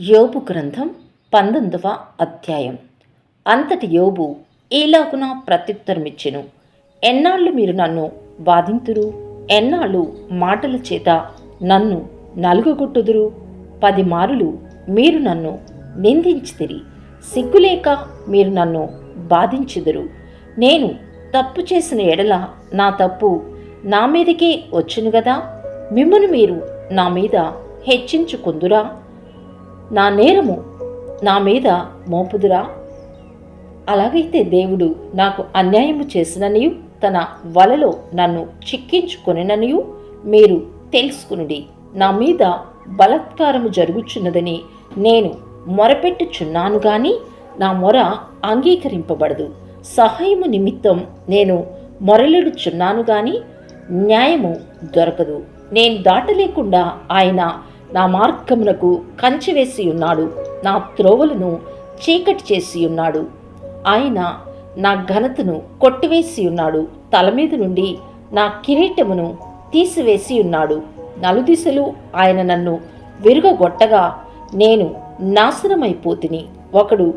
యోబు గ్రంథం పంతొమ్మిదవ అధ్యాయం. అంతటి యోబు ఈలాగున ప్రత్యుత్తరమిచ్చెను. ఎన్నాళ్ళు మీరు నన్ను బాధింతురు? ఎన్నాళ్ళు మాటల చేత నన్ను నలుగగొట్టుదురు? పది మారులు మీరు నన్ను నిందించితిరి. సిగ్గులేక మీరు నన్ను బాధించుదురు. నేను తప్పు చేసిన ఎడల నా తప్పు నా మీదకే వచ్చును గదా? మిమ్మను మీరు నా మీద హెచ్చించుకుందురా? నా నేరము నా మీద మోపుదురా. అలాగైతే దేవుడు నాకు అన్యాయము చేసిననియు తన వలలో నన్ను చిక్కించుకొనిననియు మీరు తెలుసుకునుడి. నా మీద బలత్కారము జరుగుచున్నదని నేను మొరపెట్టుచున్నాను గాని నా మొర అంగీకరింపబడదు. సహాయము నిమిత్తం నేను మొరలిడుచున్నాను గాని న్యాయము దొరకదు. నేను దాటలేకుండా ఆయన నా మార్గమునకు కంచె వేసి ఉన్నాడు. నా త్రోవలను చీకటి చేసి ఉన్నాడు. ఆయన నా ఘనతను కొట్టివేసి ఉన్నాడు. తల మీద నుండి నా కిరీటమును తీసివేసి ఉన్నాడు. నలుదిశలు ఆయన నన్ను విరుగగొట్టగా నేను నాశనమైపోతిని. ఒకడు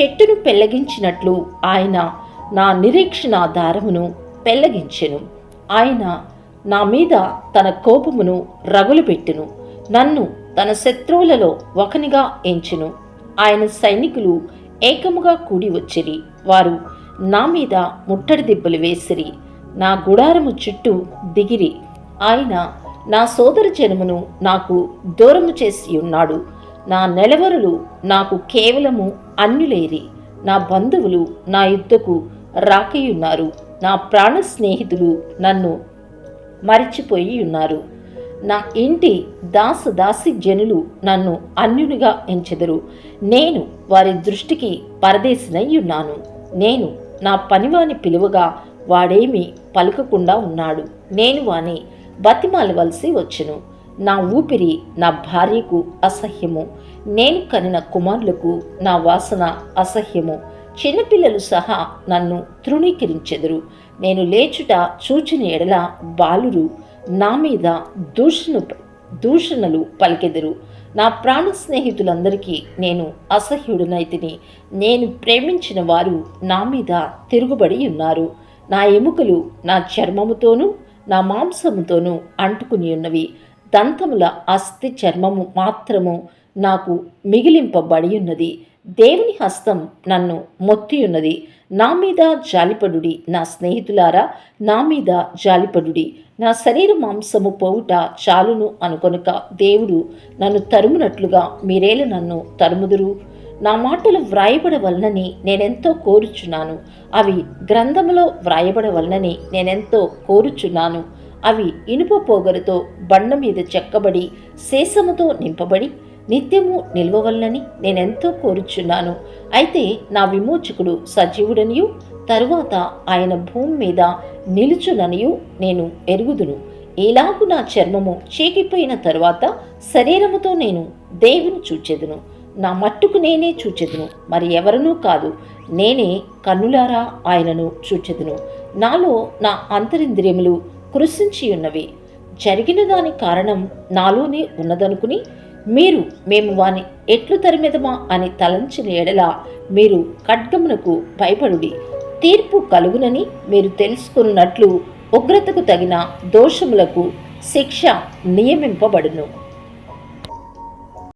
చెట్టును పెళ్ళగించినట్లు ఆయన నా నిరీక్షణ దారమును పెళ్ళగించెను ఆయన నా మీద తన కోపమును రగులుపెట్టును. నన్ను తన శత్రువులలో ఒకనిగా ఎంచును. ఆయన సైనికులు ఏకముగా కూడి వచ్చిరి. వారు నా మీద ముట్టడి దిబ్బలు వేసిరి. నా గుడారము చుట్టూ దిగిరి. ఆయన నా సోదర జనమును నాకు దూరము చేసి ఉన్నాడు. నా నెలవరులు నాకు కేవలము అన్యులేరి. నా బంధువులు నా యుద్ధకు రాకయున్నారు. నా ప్రాణ స్నేహితులు నన్ను మరిచిపోయి ఉన్నారు నా ఇంటి దాస దాసి జనులు నన్ను అన్యునిగా ఎంచెదరు. నేను వారి దృష్టికి పరదేశినై ఉన్నాను. నేను నా పనివాని పిలువగా వాడేమి పలుకకుండా ఉన్నాడు. నేను వాని బతిమాలవలసి వచ్చును. నా ఊపిరి నా భార్యకు అసహ్యము. నేను కనిన కుమారులకు నా వాసన అసహ్యము. చిన్నపిల్లలు సహా నన్ను తృణీకరించెదరు. నేను లేచుట చూచిన ఎడల బాలురు నా మీద దూషణ దూషణలు పలికెదరు. నా ప్రాణ స్నేహితులందరికీ నేను అసహ్యుడినైతిని నేను ప్రేమించిన వారు నా మీద తిరుగుబడి ఉన్నారు. నా ఎముకలు నా చర్మముతోనూ నా మాంసముతోనూ అంటుకుని ఉన్నవి. దంతముల అస్థి చర్మము మాత్రము నాకు మిగిలింపబడి ఉన్నది. దేవుని హస్తం నన్ను మొత్తియున్నది నా మీద జాలిపడుడి నా స్నేహితులారా నా మీద జాలిపడుడి. నా శరీర మాంసము పోవుట చాలును అనుకొనుక దేవుడు నన్ను తరుమునట్లుగా మీరేల నన్ను తరుముదురు. నా మాటలు వ్రాయబడవలనని నేనెంతో కోరుచున్నాను. అవి గ్రంథములో వ్రాయబడవలనని నేనెంతో కోరుచున్నాను. అవి ఇనుప పోగరుతో బండ మీద చెక్కబడి శేషముతో నింపబడి నిత్యము నిల్వవలనని నేనెంతో కోరుచున్నాను. అయితే నా విమోచకుడు సజీవుడనియు తరువాత ఆయన భూమి మీద నిలుచుననియు నేను ఎరుగుదును. ఇలాగు నా చర్మము చీకిపోయిన తరువాత శరీరముతో నేను దేవుని చూచెదును. నా మట్టుకు నేనే చూచెదును మరి ఎవరనూ కాదు. నేనే కన్నులారా ఆయనను చూచెదును. నాలో నా అంతరింద్రియములు కృషించి ఉన్నవి జరిగిన దాని కారణం నాలోనే ఉన్నదనుకుని మీరు మేము వాని ఎట్లు తరిమెదమా అని తలంచిన ఎడల మీరు ఖడ్గమునకు భయపడుడి. తీర్పు కలుగునని మీరు తెలుసుకున్నట్లు ఉగ్రతకు తగిన దోషములకు శిక్ష నియమింపబడును.